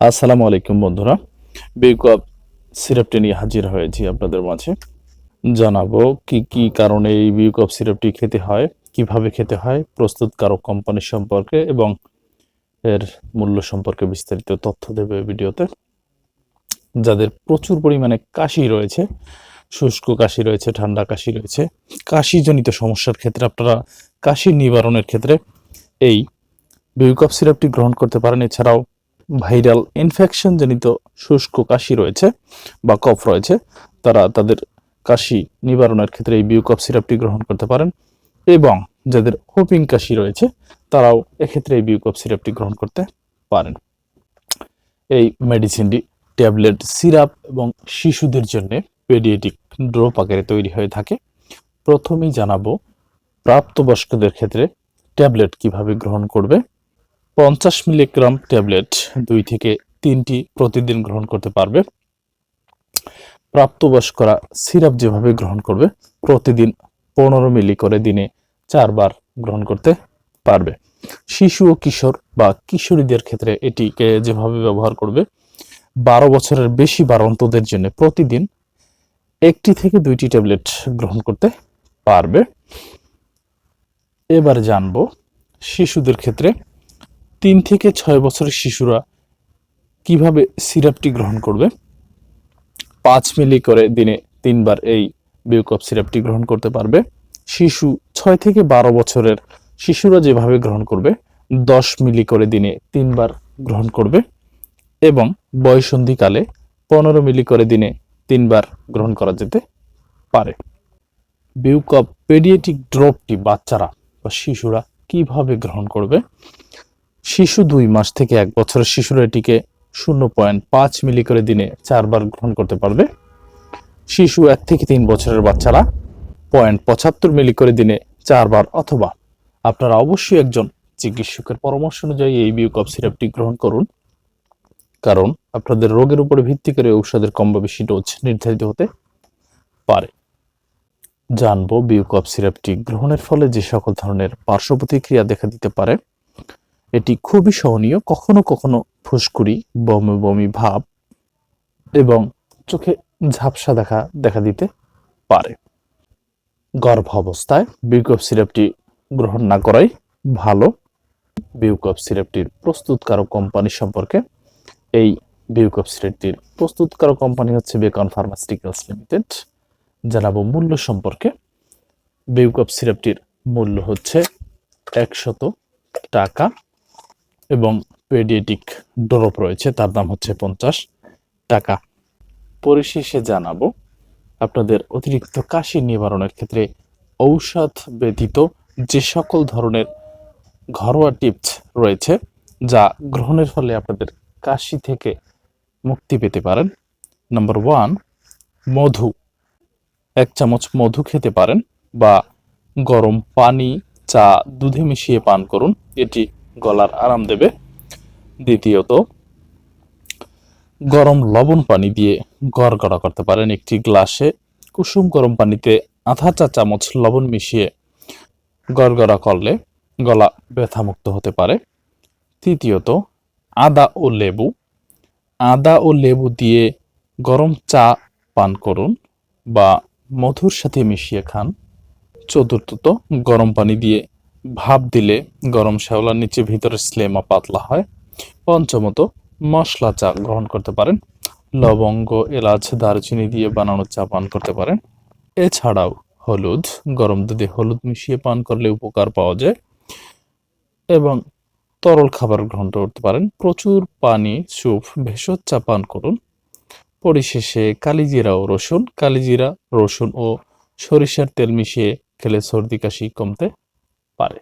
আসসালামু আলাইকুম বন্ধুরা। বিকপ সিরাপটি নিয়ে হাজির হয়েছি আপনাদের মাঝে। জানাব কি কি কারণে এই বিকপ সিরাপটি খেতে হয়, কীভাবে খেতে হয়, প্রস্তুতকারক কোম্পানি সম্পর্কে এবং এর মূল্য সম্পর্কে বিস্তারিত তথ্য দেবে ভিডিওতে। যাদের প্রচুর পরিমাণে কাশি রয়েছে, শুষ্ক কাশি রয়েছে, ঠান্ডা কাশি রয়েছে, কাশিজনিত সমস্যার ক্ষেত্রে আপনারা কাশি নিবারণের ক্ষেত্রে এই বিউকপ সিরাপটি গ্রহণ করতে পারেন। এছাড়াও ভাইরাল ইনফেকশন জনিত শুষ্ক কাশি রয়েছে বা কফ রয়েছে, তারা তাদের কাশি নিবারণের ক্ষেত্রে এই বিউকপ সিরাপটি গ্রহণ করতে পারেন এবং যাদের হোপিং কাশি রয়েছে, তারাও এক্ষেত্রে এই বিউকপ সিরাপটি গ্রহণ করতে পারেন। এই মেডিসিনটি ট্যাবলেট সিরাপ এবং শিশুদের জন্য পেডিয়েটিক ড্রপ আকারে তৈরি হয়ে থাকে। প্রথমেই জানাব, প্রাপ্তবয়স্কদের ক্ষেত্রে ট্যাবলেট কীভাবে গ্রহণ করবে পঞ্চাশ মিলিগ্রাম ট্যাবলেট দুই থেকে তিনটি প্রতিদিন গ্রহণ করতে পারবে। প্রাপ্তবয়স্করা সিরাপ যেভাবে গ্রহণ করবে, প্রতিদিন পনেরো মিলি করে দিনে চারবার গ্রহণ করতে পারবে। শিশু ও কিশোর বা কিশোরীদের ক্ষেত্রে এটিকে যেভাবে ব্যবহার করবে, বারো বছরের বেশি বারন্তদের জন্য প্রতিদিন একটি থেকে দুইটি ট্যাবলেট গ্রহণ করতে পারবে। এবার জানব শিশুদের ক্ষেত্রে তিন থেকে ছয় বছরের শিশুরা কীভাবে সিরাপটি গ্রহণ করবে? পাঁচ মিলি করে দিনে তিনবার এই বিউকপ সিরাপটি গ্রহণ করতে পারবে। শিশু ছয় থেকে বারো বছরের শিশুরা যেভাবে গ্রহণ করবে, দশ মিলি করে দিনে তিনবার গ্রহণ করবে এবং বয়সন্ধিকালে পনেরো মিলি করে দিনে তিনবার গ্রহণ করা যেতে পারে। বিউকপ পেডিয়েটিক ড্রপটি বাচ্চারা বা শিশুরা কীভাবে গ্রহণ করবে? শিশু দুই মাস থেকে এক বছরের শিশুরা এটিকে শূন্য পয়েন্ট পাঁচ মিলি করে দিনে চারবার গ্রহণ করতে পারবে। শিশু এক থেকে তিন বছরের বাচ্চারা পয়েন্ট পঁচাত্তর মিলি করে দিনে চারবার অথবা আপনারা অবশ্যই একজন চিকিৎসকের পরামর্শ অনুযায়ী এই বিউকপ সিরাপটি গ্রহণ করুন। কারণ আপনাদের রোগের উপরে ভিত্তি করে ঔষধের কম বা বেশি ডোজ নির্ধারিত হতে পারে। জানব বিউকপ সিরাপটি গ্রহণের ফলে যে সকল ধরনের পার্শ্ব প্রতিক্রিয়া দেখা দিতে পারে। এটি খুবই সহনীয়, কখনো কখনো ফুসকুড়ি, বমি বমি ভাব এবং চোখে ঝাপসা দেখা দেখা দিতে পারে। গর্ভ অবস্থায় বিউকপ সিরাপটি গ্রহণ না করাই ভালো। বিউকপ সিরাপটির প্রস্তুতকারক কোম্পানি সম্পর্কে এই বিউকপ সিরাপটির প্রস্তুতকারক কোম্পানি হচ্ছে বেকন ফার্মাসিউটিক্যালস লিমিটেড জানাব মূল্য সম্পর্কে বিউকপ সিরাপটির মূল্য হচ্ছে একশত টাকা। এবং পেডিয়েটিক ড্রপ রয়েছে, তার দাম হচ্ছে পঞ্চাশ টাকা। পরিশেষে জানাব, আপনাদের অতিরিক্ত কাশি নিবারণের ক্ষেত্রে ঔষধ ব্যতীত যে সকল ধরনের ঘরোয়া টিপস রয়েছে, যা গ্রহণের ফলে আপনাদের কাশি থেকে মুক্তি পেতে পারেন। নাম্বার ওয়ান, মধু। এক চামচ মধু খেতে পারেন বা গরম পানি, চা, দুধে মিশিয়ে পান করুন। এটি গলার আরাম দেবে। দ্বিতীয়ত, গরম লবণ পানি দিয়ে গড়গড়া করতে পারেন একটি গ্লাসে। কুসুম গরম পানিতে আধা চা চামচ লবণ মিশিয়ে গড়গড়া করলে গলা ব্যথামুক্ত হতে পারে। তৃতীয়ত, আদা ও লেবু। আদা ও লেবু দিয়ে গরম চা পান করুন বা মধুর সাথে মিশিয়ে খান। চতুর্থত, গরম পানি দিয়ে ভাপ দিলে গরম শ্যাওলার নিচে ভিতরে স্লেমা পাতলা হয়। পঞ্চমত, মশলা চা গ্রহণ করতে পারেন। লবঙ্গ, এলাচ, দারচিনি দিয়ে বানানো চা পান করতে পারেন। এছাড়াও হলুদ, গরম দুধে হলুদ মিশিয়ে পান করলে উপকার পাওয়া যায়। এবং তরল খাবার গ্রহণ করতে পারেন। প্রচুর পানি, স্যুপ, ভেষজ চা পান করুন। পরিশেষে কালিজিরা ও রসুন। কালিজিরা, রসুন ও সরিষার তেল মিশিয়ে খেলে সর্দি কাশি কমতে পারে।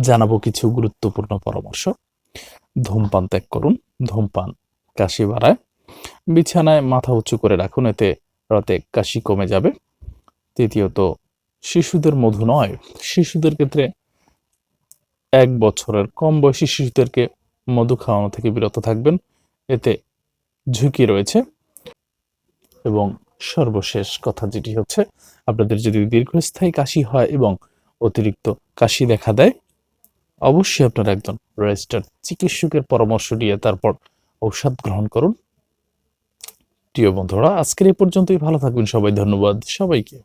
জানাব কিছু গুরুত্বপূর্ণ পরামর্শ। ধূমপান ত্যাগ করুন। ধূমপান কাশি বাড়ায়। বিছানায় মাথা উঁচু করে রাখুন, এতে রাতে কাশি কমে যাবে। তৃতীয়ত, শিশুদের মধু নয়। শিশুদের ক্ষেত্রে এক বছরের কম বয়সী শিশুদেরকে মধু খাওয়ানো থেকে বিরত থাকবেন। এতে ঝুঁকি রয়েছে। এবং সর্বশেষ কথা যেটি হচ্ছে, আপনাদের যদি দীর্ঘস্থায়ী কাশি হয় এবং অতিরিক্ত কাশি দেখা দেয়, অবশ্যই আপনার একজন রেজিস্টার্ড চিকিৎসকের পরামর্শ নিয়ে তারপর ঔষধ গ্রহণ করুন। প্রিয় বন্ধুরা, আজকের এই পর্যন্তই। ভালো থাকবেন সবাই। ধন্যবাদ সবাইকে।